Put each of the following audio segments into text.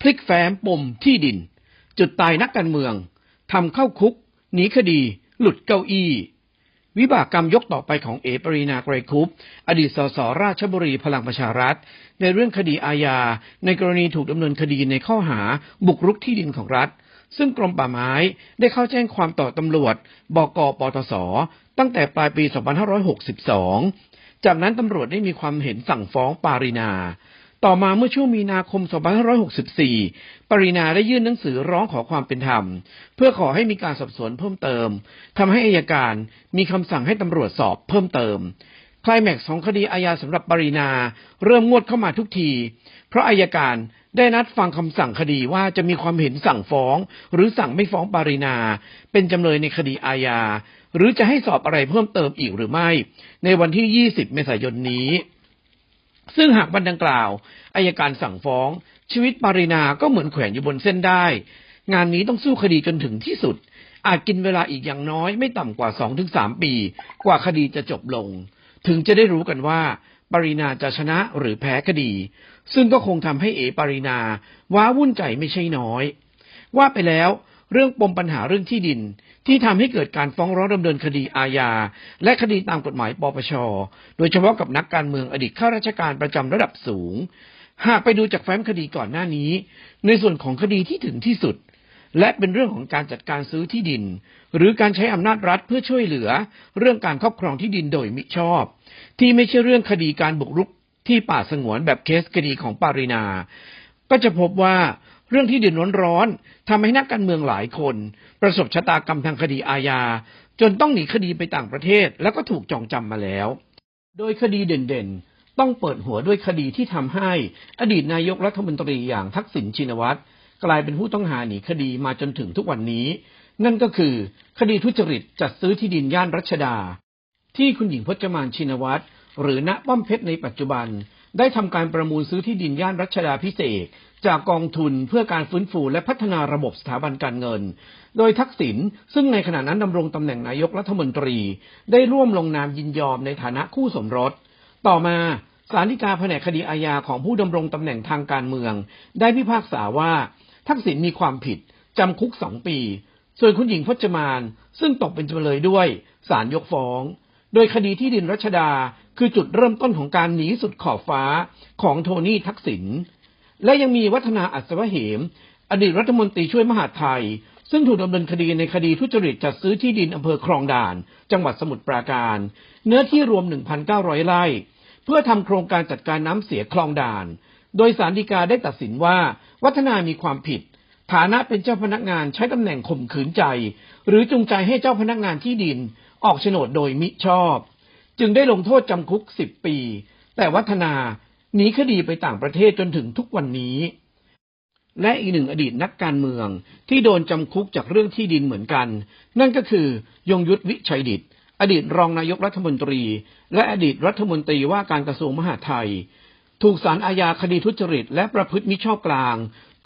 พลิกแฟ้มปมที่ดิน จุดตายนักการเมืองทำเข้าคุก หนีคดี หลุดเก้าอี้ วิบากกรรมยกต่อไปของเอปรีนาไกรคุป อดีตสสราชบุรีพลังประชารัฐ ในเรื่องคดีอาญา ในกรณีถูกดำเนินคดีในข้อหาบุกรุกที่ดินของรัฐ ซึ่งกรมป่าไม้ได้เข้าแจ้งความต่อตำรวจ บกปตส ตั้งแต่ปลายปี 2562 จากนั้นตำรวจได้มีความเห็นสั่งฟ้องปารินา ต่อมาเมื่อช่วงมีนาคม 2564 ปรินาได้ยื่นหนังสือร้องขอความเป็นธรรม เพื่อขอให้มีการสอบสวนเพิ่มเติม ทำให้อายการมีคำสั่งให้ตำรวจสอบเพิ่มเติมคลายแม็กซ์ของคดีอาญาสำหรับปรินาเริ่มงวดเข้ามาทุกที เพราะอายการได้นัดฟังคำสั่งคดีว่าจะมีความเห็นสั่งฟ้อง หรือสั่งไม่ฟ้องปรินา เป็นจำเลยในคดีอาญาหรือจะให้สอบอะไรเพิ่มเติมอีกหรือไม่ ในวันที่ 20 เมษายนนี้ ซึ่งหากวันดังกล่าวอายการสั่งฟ้อง ชีวิตปารินาก็เหมือนแขวนอยู่บนเส้นได้ งานนี้ต้องสู้คดีจนถึงที่สุด อาจกินเวลาอีกอย่างน้อยไม่ต่ำกว่า2-3ปี กว่าคดีจะจบลง ถึงจะได้รู้กันว่าปรินาจะชนะหรือแพ้คดี ซึ่งก็คงทำให้เอปรินาว้าวุ่นใจไม่ใช่น้อย ว่าไปแล้ว เรื่องปมปัญหาเรื่องที่ดิน ที่ทำให้เกิดการฟ้องร้องดำเนินคดีอาญา และคดีตามกฎหมายปปช โดยเฉพาะกับนักการเมืองอดีตข้าราชการประจำระดับสูง หากไปดูจากแฟ้มคดีก่อนหน้านี้ ในส่วนของคดีที่ถึงที่สุด และเป็นเรื่องของการจัดการซื้อที่ดิน หรือการใช้อำนาจรัฐเพื่อช่วยเหลือ เรื่องการครอบครองที่ดินโดยมิชอบ ที่ไม่ใช่เรื่องคดีการบุกรุกที่ป่าสงวนแบบเคสคดีของปารินา ก็จะพบว่า เรื่องที่เดินร้อนๆทำให้นักการเมืองหลายคน ประสบชะตากรรมทางคดีอาญา จนต้องหนีคดีไปต่างประเทศ แล้วก็ถูกจองจำมาแล้ว โดยคดีเด่นๆ ต้องเปิดหัวด้วยคดีที่ทำให้อดีตนายกรัฐมนตรีอย่างทักษิณชินวัตรกลายเป็นผู้ต้องหาหนีคดีมาจนถึงทุกวันนี้ นั่นก็คือคดีทุจริตจัดซื้อที่ดินย่านรัชดา ที่คุณหญิงพจมานชินวัตรหรือณป้อมเพชรในปัจจุบัน ได้ทำการประมูลซื้อที่ดินย่านรัชดาพิเศษจากกองทุนเพื่อการฟื้นฟูและพัฒนาระบบสถาบันการเงิน โดยทักษิณซึ่งในขณะนั้นดำรงตำแหน่งนายกรัฐมนตรี ได้ร่วมลงนามยินยอมในฐานะคู่สมรส ต่อมาศาลฎีกาแผนกคดีอาญาของผู้ดำรงตำแหน่งทางการเมือง ได้พิพากษาว่าทักษิณมีความผิดจำคุกสองปี ส่วนคุณหญิงพจมาน ซึ่งตกเป็นจำเลยด้วยศาลยกฟ้อง โดยคดีที่ดินรัชดา คือจุดเริ่มต้นของการหนีสุดขอบฟ้าของโทนี่ทักษิณและยังมีวัฒนาอัศวเหม อดีตรัฐมนตรีช่วยมหาดไทย ซึ่งถูกดำเนินคดีในคดีทุจริตจัดซื้อที่ดินอำเภอคลองด่าน จังหวัดสมุทรปราการ เนื้อที่รวม 1,900 ไร่ เพื่อทำโครงการจัดการน้ำเสียคลองด่าน โดยสารดีกาได้ตัดสินว่า วัฒนามีความผิด ฐานะเป็นเจ้าพนักงานใช้ตำแหน่งข่มขืนใจ หรือจูงใจให้เจ้าพนักงานที่ดิน ออกโฉนดโดยมิชอบ จึงได้ลงโทษจำคุก10ปี แต่วัฒนาหนีคดีไปต่างประเทศจนถึงทุกวันนี้ และอีกหนึ่งอดีตนักการเมืองที่โดนจำคุกจากเรื่องที่ดินเหมือนกัน นั่นก็คือยงยุทธวิชัยดิต อดีตรองนายกรัฐมนตรี และอดีตรัฐมนตรีว่าการกระทรวงมหาดไทย ถูกศาลอาญาคดีทุจริต และประพฤติมิชอบกลาง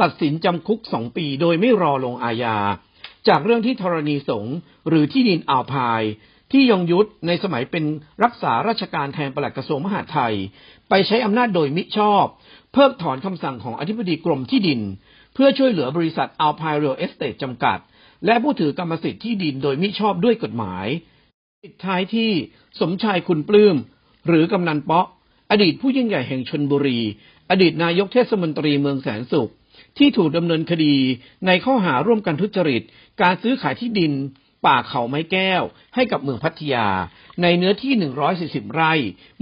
ตัดสินจำคุกสองปี โดยไม่รอลงอาญาจากเรื่องที่ธรณีสงหรือที่ดินอ่าวพาย ที่ยงยุทธในสมัยเป็นรักษาราชการแทนปลัดกระทรวงมหาดไทย ไปใช้อำนาจโดยมิชอบ เพิกถอนคำสั่งของอธิบดีกรมที่ดิน เพื่อช่วยเหลือบริษัทอัลพายเรียลเอสเตทจำกัด และผู้ถือกรรมสิทธิ์ที่ดินโดยมิชอบด้วยกฎหมายปิดท้ายที่สมชายคุณปลื้มหรือกำนันเปาะ อดีตผู้ยิ่งใหญ่แห่งชนบุรี อดีตนายกเทศมนตรีเมืองแสนสุขที่ถูกดำเนินคดีในข้อหาร่วมกันทุจริต การซื้อขายที่ดิน ป่าเขาไม้แก้ว ให้กับเมืองพัทยา ในเนื้อที่ 140 ไร่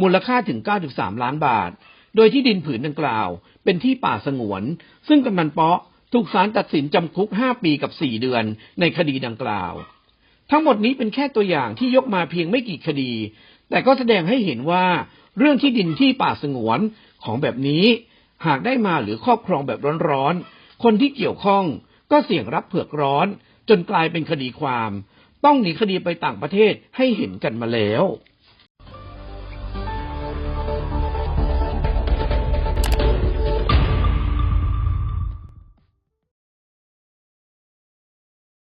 มูลค่าถึง 93 ล้านบาท โดยที่ดินผืนดังกล่าว เป็นที่ป่าสงวน ซึ่งกำนันเปาะถูกศาลตัดสินจำคุก 5 ปีกับ 4 เดือนในคดีดังกล่าว ทั้งหมดนี้เป็นแค่ตัวอย่างที่ยกมาเพียงไม่กี่คดี แต่ก็แสดงให้เห็นว่าเรื่องที่ดินที่ป่าสงวนของแบบนี้ หากได้มาหรือครอบครองแบบร้อนๆ คนที่เกี่ยวข้องก็เสี่ยงรับเผือกร้อน จนกลายเป็นคดีความ ต้องหนีคดีไปต่างประเทศให้เห็นกันมาแล้ว